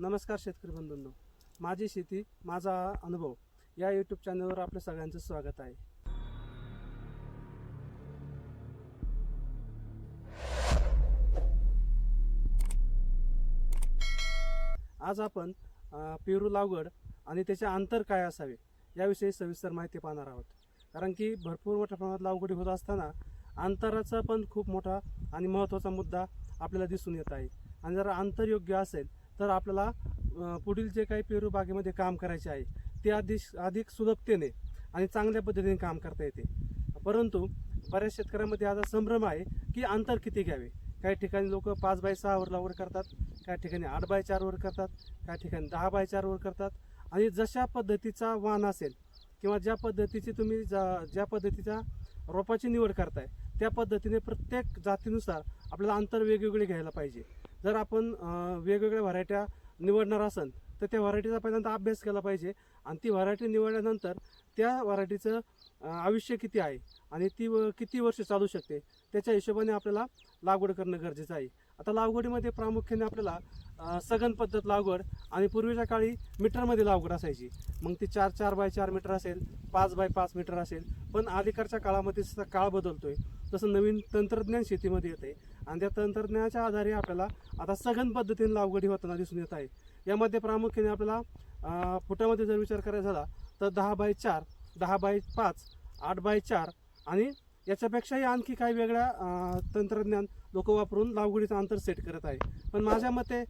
नमस्कार शेतकरी बंधूंनो. माझी शेती माझा अनुभव या यूट्यूब चॅनलवर आपल्या सगळ्यांचं स्वागत आहे. आज आपण पेरू लागवड आणि त्याचे अंतर काय असावे याविषयी सविस्तर माहिती पाहणार आहोत. कारण की भरपूर मोठ्या प्रमाणात लागवडी होत असताना अंतराचा पण खूप मोठा आणि महत्त्वाचा मुद्दा आपल्याला दिसून येत आहे. आणि जर अंतर योग्य असेल तर आपल्याला पुढील जे काही पेरू बागेमध्ये काम करायचे आहे ते अधिक अधिक सुलभतेने आणि चांगल्या पद्धतीने काम करता येते. परंतु बऱ्याच शेतकऱ्यांमध्ये आता संभ्रम आहे की अंतर किती घ्यावे? काही ठिकाणी लोक पाच बाय सहावर लावर करतात काही ठिकाणी आठ बाय चारवर करतात काही ठिकाणी दहा बाय चारवर करतात. आणि जशा पद्धतीचा वाण असेल किंवा ज्या पद्धतीची तुम्ही जा ज्या पद्धतीच्या रोपाची निवड करताय त्या पद्धतीने प्रत्येक जातीनुसार आपल्याला अंतर वेगवेगळे घ्यायला पाहिजे. जर आपण वेगवेगळ्या व्हरायट्या निवडणार असेल तर त्या व्हरायटीचा पहिल्यांदा अभ्यास केला पाहिजे. आणि ती व्हरायटी निवडल्यानंतर त्या व्हरायटीचं आयुष्य किती आहे? आणि ती व- किती वर्ष चालू शकते? त्याच्या हिशोबाने आपल्याला लागवड करणं गरजेचं आहे. आता लागवडीमध्ये प्रामुख्याने आपल्याला सघन पद्धत लागवड आणि पूर्वीच्या काळी मीटरमध्ये लागवड असायची. मग ती चार चार बाय चार मीटर असेल पाच बाय पाच मीटर असेल. पण अलीकडच्या काळामध्ये जसा काळ आहे तसं नवीन तंत्रज्ञान शेतीमध्ये येते आणि त्या तंत्रज्ञानाच्या आधारे आपल्याला आता सघन पद्धतीने लागवडी होताना दिसून येत आहे. यामध्ये प्रामुख्याने आपल्याला फुटामध्ये जर विचार करायचा झाला तर दहा बाय चार दहा बाय पाच आठ बाय चार आणि याच्यापेक्षाही आणखी काही वेगळ्या तंत्रज्ञान लोक वापरून लागवडीचं अंतर सेट करत आहे. पण माझ्या मते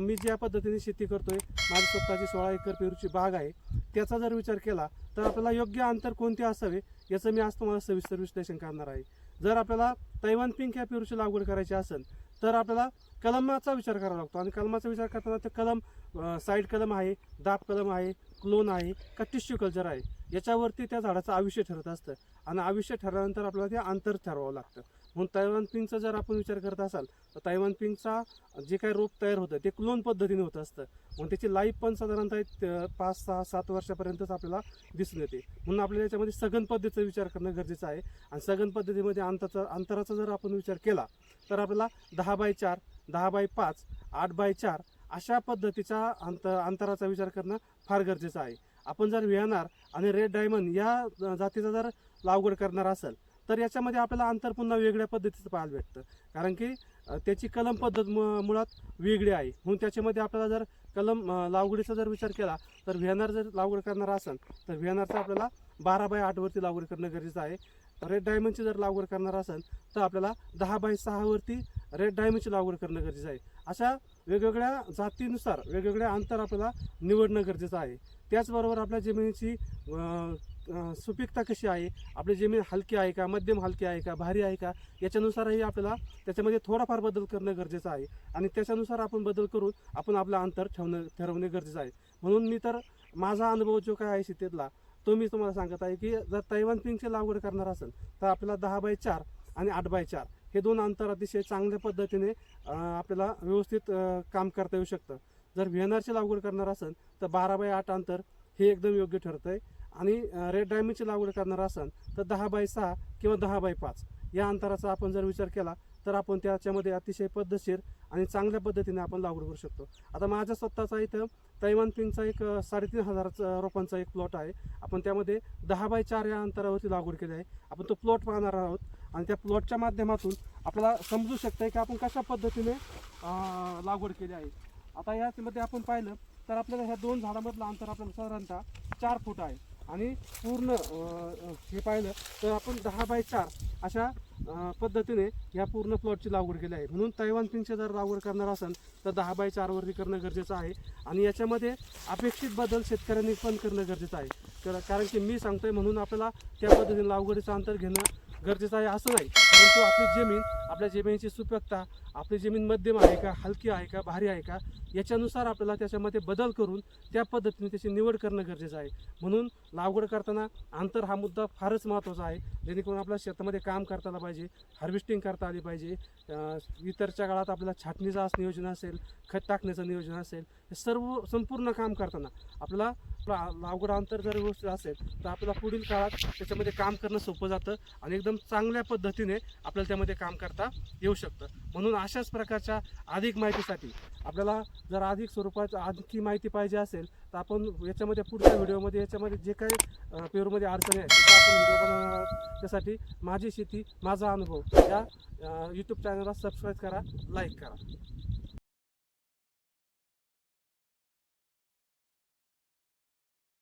मी ज्या पद्धतीने शेती करतो आहे माझी स्वतःची सोळा एकर पेरूची बाग आहे त्याचा जर विचार केला तर आपल्याला योग्य अंतर कोणते असावे याचं मी आज तुम्हाला सविस्तर विश्लेषण करणार आहे. जर आपल्याला तैवान पिंक या पेरूची लागवड करायची असेल तर आपल्याला कलमाचा विचार करावा लागतो. आणि कलमाचा विचार करताना ते कलम साईड कलम आहे दाब कलम आहे क्लोन आहे का टिश्यू कल्चर आहे. याच्यावरती त्या झाडाचं आयुष्य ठरत असतं. आणि आयुष्य ठरल्यानंतर आपल्याला ते अंतर ठरवावं लागतं. म्हणून तैवान पिंकचा जर आपण विचार करत असाल तर तैवान पिंकचा जे काही रोप तयार होतं ते क्लोन पद्धतीने होत असतं. म्हणून त्याची लाईफ पण साधारणतः पाच सहा सात वर्षापर्यंतच आपल्याला दिसून येते. म्हणून आपल्याला याच्यामध्ये सघन पद्धतीचा विचार करणं गरजेचं आहे. आणि सघन पद्धतीमध्ये अंतराचा अंतराचा जर आपण विचार केला तर आपल्याला दहा बाय चार दहा बाय पाच आठ बाय चार अशा पद्धतीचा अंत अंतराचा विचार करणं फार गरजेचं आहे. आपण जर विहाणार आणि रेड डायमंड या जातीचा जर लागवड करणार असेल तर याच्यामध्ये आपल्याला अंतर पुन्हा वेगळ्या पद्धतीचं पाहायला भेटतं. कारण की त्याची कलम पद्धत मु- मुळात वेगळी आहे. म्हणून त्याच्यामध्ये आपल्याला जर कलम लागवडीचा जर विचार केला तर व्हिएनआर जर लागवड करणार असेल तर व्हिएनआरचा आपल्याला बारा बाय आठवरती लागवड करणं गरजेचं आहे. रेड डायमंडची जर लागवड करणार असेल तर आपल्याला दहा बाय सहावरती रेड डायमंडची लागवड करणं गरजेचं आहे. अशा वेगवेगळ्या जातीनुसार वेगवेगळ्या अंतर आपल्याला निवडणं गरजेचं आहे. त्याचबरोबर आपल्या जमिनीची सुपीकता कशी आहे? आपली जमीन हलकी आहे का? मध्यम हलकी आहे का? भारी आहे का? याच्यानुसारही आपल्याला त्याच्यामध्ये थोडाफार बदल करणं गरजेचं आहे. आणि त्याच्यानुसार आपण बदल करून आपण आपलं अंतर ठेवणं ठरवणे गरजेचं आहे. म्हणून मी तर माझा अनुभव जो काय आहे शेतीतला तो मी तुम्हाला सांगत आहे की जर तैवान पिंकची लागवड करणार असेल तर आपल्याला दहा बाय चार आणि आठ बाय चार हे दोन अंतर अतिशय चांगल्या पद्धतीने आपल्याला व्यवस्थित काम करता येऊ शकतं. जर व्हिएनआरची लागवड करणार असेल तर बारा बाय आठ अंतर हे एकदम योग्य ठरतं आहे आणि रेड डायमंडची लागवड करणार असेल तर दहा बाय सहा किंवा दहा बाय पाच. या अंतराचा आपण जर विचार केला तर आपण त्याच्यामध्ये अतिशय पद्धतशीर आणि चांगल्या पद्धतीने आपण लागवड करू शकतो. आता माझ्या स्वतःचा इथं तैवान पिंगचा एक साडेतीन हजाराचा रोपांचा एक प्लॉट आहे. आपण त्यामध्ये दहा बाय चार या अंतरावरती लागवड केली आहे. आपण तो प्लॉट पाहणार आहोत. आणि त्या प्लॉटच्या माध्यमातून आपल्याला समजू शकतं की आपण कशा पद्धतीने लागवड केली आहे. आता यामध्ये आपण पाहिलं तर आपल्याला ह्या दोन झाडामधलं अंतर आपल्याला साधारणतः चार फूट आहे. आणि पूर्ण हे पाहिलं तर आपण दहा बाय चार अशा पद्धतीने या पूर्ण प्लॉटची लागवड केली आहे. म्हणून तैवान पिंकची जर लागवड करणार असेल तर दहा बाय चारवरती करणं गरजेचं आहे. आणि याच्यामध्ये अपेक्षित बदल शेतकऱ्यांनी पण करणं गरजेचं आहे. तर कारण की मी सांगतोय म्हणून आपल्याला त्या पद्धतीने लागवडीचं अंतर घेणं गरजेचं आहे असं नाही. परंतु आपली जमीन आपल्या जमिनीची सुपीकता आपली जमीन मध्यम आहे का हलकी आहे का भारी आहे का याच्यानुसार आपल्याला त्याच्यामध्ये बदल करून त्या पद्धतीने त्याची निवड करणं गरजेचं आहे. म्हणून लागवड करताना अंतर हा मुद्दा फारच महत्त्वाचा आहे. जेणेकरून आपल्या शेतामध्ये काम करता आलं पाहिजे हार्वेस्टिंग करता आली पाहिजे इतरच्या काळात आपल्याला छाटणीचं नियोजन असेल खत टाकण्याचं नियोजन असेल हे सर्व संपूर्ण काम करताना आपल्याला ला- अंतर जर व्यवस्थित असेल तर आपल्याला पुढील काळात त्याच्यामध्ये काम करणं सोपं जातं आणि एकदम चांगल्या पद्धतीने आपल्याला त्यामध्ये काम करता येऊ शकतं. म्हणून अशाच प्रकारच्या अधिक माहितीसाठी आपल्याला जर अधिक स्वरूपात आणखी माहिती पाहिजे असेल तर आपण याच्यामध्ये पुढच्या व्हिडिओमध्ये याच्यामध्ये जे काही पेरूमध्ये अडचणी आहेत त्याचा आपण व्हिडिओ बनवणार. त्यासाठी माझी शेती माझा अनुभव या यूट्यूब चॅनलला सबस्क्राईब करा लाईक करा.